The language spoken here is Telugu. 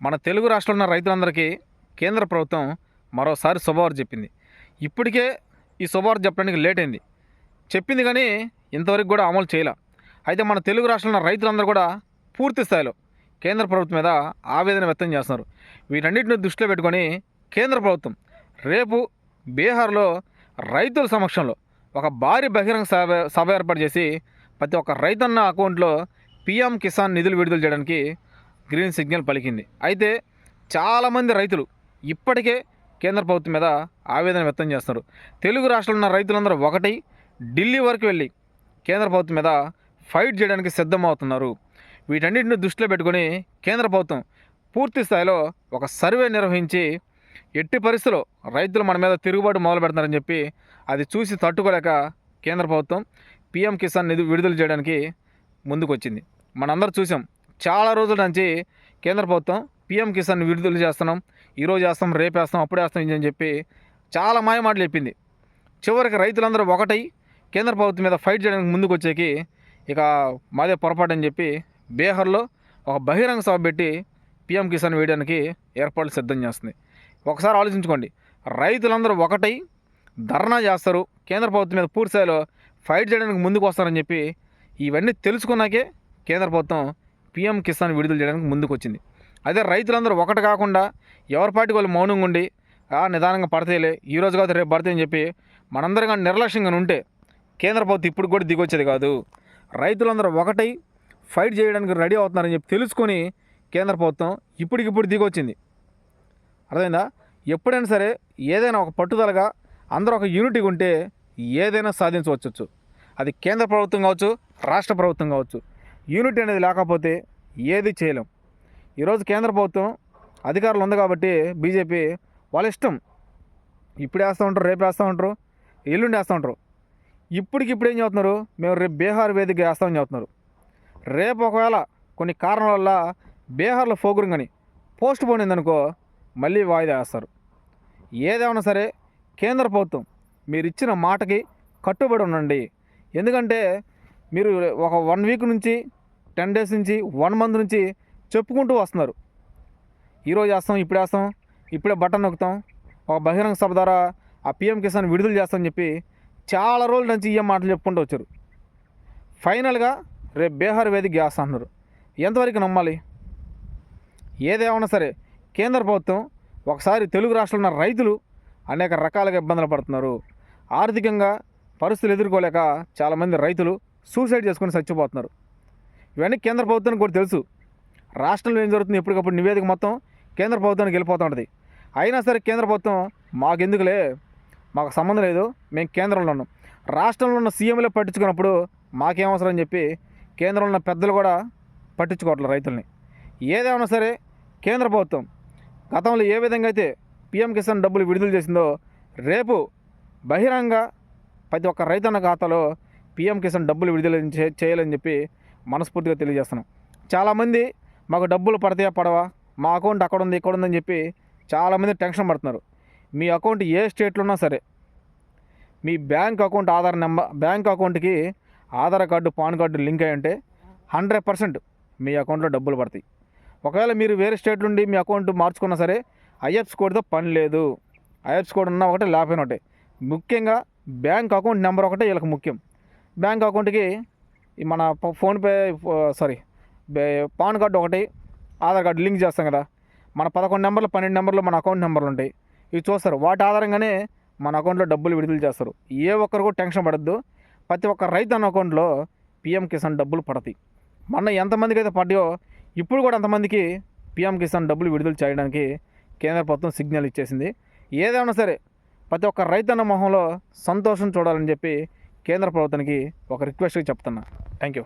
మన తెలుగు రాష్ట్రంలో ఉన్న రైతులందరికీ కేంద్ర ప్రభుత్వం మరోసారి శుభవారు చెప్పింది. ఇప్పటికే ఈ శుభవారు చెప్పడానికి లేట్ అయింది. చెప్పింది కానీ ఇంతవరకు కూడా అమలు చేయలే. అయితే మన తెలుగు రాష్ట్రంలో ఉన్న రైతులందరూ కూడా పూర్తి స్థాయిలో కేంద్ర ప్రభుత్వం మీద ఆవేదన వ్యక్తం చేస్తున్నారు. వీటన్నిటిని దృష్టిలో పెట్టుకొని కేంద్ర ప్రభుత్వం రేపు బీహార్లో రైతుల సమక్షంలో ఒక భారీ బహిరంగ సభ సభ ఏర్పాటు చేసి ప్రతి ఒక్క రైతన్న అకౌంట్లో పిఎం కిసాన్ నిధులు విడుదల చేయడానికి గ్రీన్ సిగ్నల్ పలికింది. అయితే చాలామంది రైతులు ఇప్పటికే కేంద్ర ప్రభుత్వం మీద ఆవేదన వ్యక్తం చేస్తున్నారు. తెలుగు రాష్ట్రంలో ఉన్న రైతులందరూ ఒకటి ఢిల్లీ వరకు వెళ్ళి కేంద్ర ప్రభుత్వం మీద ఫైట్ చేయడానికి సిద్ధమవుతున్నారు. వీటన్నిటిని దృష్టిలో పెట్టుకొని కేంద్ర ప్రభుత్వం పూర్తి స్థాయిలో ఒక సర్వే నిర్వహించి ఎట్టి పరిస్థితుల్లో రైతులు మన మీద తిరుగుబాటు మొదలు పెడతారని చెప్పి అది చూసి తట్టుకోలేక కేంద్ర ప్రభుత్వం పీఎం కిసాన్ నిధి విడుదల చేయడానికి ముందుకు వచ్చింది మనందరూ చూసాం చాలా రోజుల నుంచి కేంద్ర ప్రభుత్వం పిఎం కిసాన్ విడుదల చేస్తున్నాం. ఈరోజు వేస్తాం రేపు వేస్తాం అప్పుడే వేస్తాం అని చెప్పి చాలా మాయ మాటలు చెప్పింది. చివరికి రైతులందరూ ఒకటై కేంద్ర ప్రభుత్వం మీద ఫైట్ చేయడానికి ముందుకు వచ్చేకి ఇక మాదే పొరపాటు అని చెప్పి బీహార్లో ఒక బహిరంగ సభ పెట్టి పిఎం కిసాన్ వేయడానికి ఏర్పాట్లు సిద్ధం చేస్తుంది. ఒకసారి ఆలోచించుకోండి. రైతులందరూ ఒకటై ధర్నా చేస్తారు. కేంద్ర ప్రభుత్వం మీద పూర్తిస్థాయిలో ఫైట్ చేయడానికి ముందుకు వస్తారని చెప్పి ఇవన్నీ తెలుసుకున్నాకే కేంద్ర ప్రభుత్వం పీఎం కిసాన్ విడుదల చేయడానికి ముందుకు వచ్చింది అదే రైతులందరూ ఒకటి కాకుండా ఎవరి పార్టీ వాళ్ళు మౌనంగా ఉండి నిదానంగా పడతాయిలే. ఈ రోజు కాదు రేపు పడతాయని చెప్పి మనందరం కానీ నిర్లక్ష్యంగా ఉంటే కేంద్ర ప్రభుత్వం ఇప్పుడు కూడా దిగొచ్చేది కాదు. రైతులందరూ ఒకటై ఫైట్ చేయడానికి రెడీ అవుతున్నారని చెప్పి తెలుసుకొని కేంద్ర ప్రభుత్వం ఇప్పటికిప్పుడు దిగొచ్చింది. అర్థమైందా? ఎప్పుడైనా సరే ఏదైనా ఒక పట్టుదలగా అందరూ ఒక యూనిటీగా ఉంటే ఏదైనా సాధించవచ్చు. అది కేంద్ర ప్రభుత్వం కావచ్చు రాష్ట్ర ప్రభుత్వం కావచ్చు. యూనిట్ అనేది లేకపోతే ఏది చేయలేం. ఈరోజు కేంద్ర ప్రభుత్వం అధికారులు ఉంది కాబట్టి బీజేపీ వాళ్ళ ఇష్టం. ఇప్పుడు వేస్తూ ఉంటారు రేపు వేస్తూ ఉంటారు ఎల్లుండి వేస్తూ ఉంటారు. ఇప్పటికి ఇప్పుడు ఏం చేస్తున్నారు? మేము రేపు బీహార్ వేదిక వేస్తామని చెప్తున్నారు. రేపు ఒకవేళ కొన్ని కారణాల వల్ల బీహార్లో ఫోగురం కానీ పోస్ట్ పోన్ అయిందనుకో మళ్ళీ వాయిదా వేస్తారు. ఏదేమన్నా సరే కేంద్ర ప్రభుత్వం మీరు ఇచ్చిన మాటకి కట్టుబడి ఉండండి. ఎందుకంటే మీరు ఒక వన్ వీక్ నుంచి టెన్ డేస్ నుంచి వన్ మంత్ నుంచి చెప్పుకుంటూ వస్తున్నారు. ఈరోజు వేస్తాం ఇప్పుడు వేస్తాం ఇప్పుడే బటన్ నొక్కుతాం. ఒక బహిరంగ సభ ద్వారా ఆ పిఎం కిసాన్ విడుదల చేస్తామని చెప్పి చాలా రోజుల నుంచి ఈ మాటలు చెప్పుకుంటూ వచ్చారు. ఫైనల్గా రేపు బీహార్ వేదిక గ్యాస్ అన్నారు ఎంతవరకు నమ్మాలి? ఏదేమన్నా సరే కేంద్ర ప్రభుత్వం ఒకసారి తెలుగు రాష్ట్రంలో ఉన్న రైతులు అనేక రకాలుగా ఇబ్బందులు పడుతున్నారు. ఆర్థికంగా పరిస్థితులు ఎదుర్కోలేక చాలామంది రైతులు సూసైడ్ చేసుకుని చచ్చిపోతున్నారు. ఇవన్నీ కేంద్ర ప్రభుత్వానికి కూడా తెలుసు. రాష్ట్రంలో ఏం జరుగుతుంది? ఎప్పటికప్పుడు నివేదిక మొత్తం కేంద్ర ప్రభుత్వానికి వెళ్ళిపోతూ ఉంటుంది. అయినా సరే కేంద్ర ప్రభుత్వం మాకెందుకులే? మాకు సంబంధం లేదు. మేము కేంద్రంలో ఉన్నాం. రాష్ట్రంలో ఉన్న సీఎంలే పట్టించుకున్నప్పుడు మాకేం అవసరం అని చెప్పి కేంద్రంలో ఉన్న పెద్దలు కూడా పట్టించుకోవట్లేదు రైతుల్ని. ఏదేమైనా సరే కేంద్ర ప్రభుత్వం గతంలో ఏ విధంగా అయితే పిఎం కిసాన్ డబ్బులు విడుదల చేసిందో రేపు బహిరంగ ప్రతి ఒక్క రైతన్న ఖాతాలో పిఎం కిసాన్ డబ్బులు విడుదల చేయాలని చెప్పి మనస్ఫూర్తిగా తెలియజేస్తున్నాం చాలామంది మాకు డబ్బులు పడతాయా పడవా? మా అకౌంట్ అక్కడ ఉంది ఇక్కడ ఉందని చెప్పి చాలామంది టెన్షన్ పడుతున్నారు. మీ అకౌంట్ ఏ స్టేట్లో ఉన్నా సరే మీ bank account Aadhaar number bank అకౌంట్కి Aadhaar card PAN card link అయి ఉంటే హండ్రెడ్ పర్సెంట్ మీ అకౌంట్లో డబ్బులు పడతాయి. ఒకవేళ మీరు వేరే స్టేట్ నుండి మీ అకౌంట్ మార్చుకున్నా సరే ఐఎఫ్స్ కోడ్తో పని లేదు. ఐఎఫ్స్ కోడ్ ఉన్న ఒకటే లేకపోయినా ఒకటే. ముఖ్యంగా బ్యాంక్ అకౌంట్ నెంబర్ ఒకటే వీళ్ళకి ముఖ్యం. బ్యాంక్ అకౌంట్కి మన ఫోన్పే సారీ పాన్ కార్డు ఒకటి ఆధార్ కార్డు లింక్ చేస్తాం కదా. మన పదకొండు నెంబర్లు పన్నెండు నెంబర్లు మన అకౌంట్ నెంబర్లు ఉంటాయి. ఇవి చూస్తారు. వాటి ఆధారంగానే మన అకౌంట్లో డబ్బులు విడుదల చేస్తారు. ఏ ఒక్కరు కూడా టెన్షన్ పడద్దు. ప్రతి ఒక్క రైతు అన్న అకౌంట్లో పిఎం కిసాన్ డబ్బులు పడతాయి. మొన్న ఎంతమందికి అయితే పడ్డాయో ఇప్పుడు కూడా అంతమందికి పిఎం కిసాన్ డబ్బులు విడుదల చేయడానికి కేంద్ర ప్రభుత్వం సిగ్నల్ ఇచ్చేసింది. ఏదైనా సరే ప్రతి ఒక్క రైతన్న మొహంలో సంతోషం చూడాలని చెప్పి కేంద్ర ప్రభుత్వానికి ఒక రిక్వెస్ట్గా చెప్తున్నా. Thank you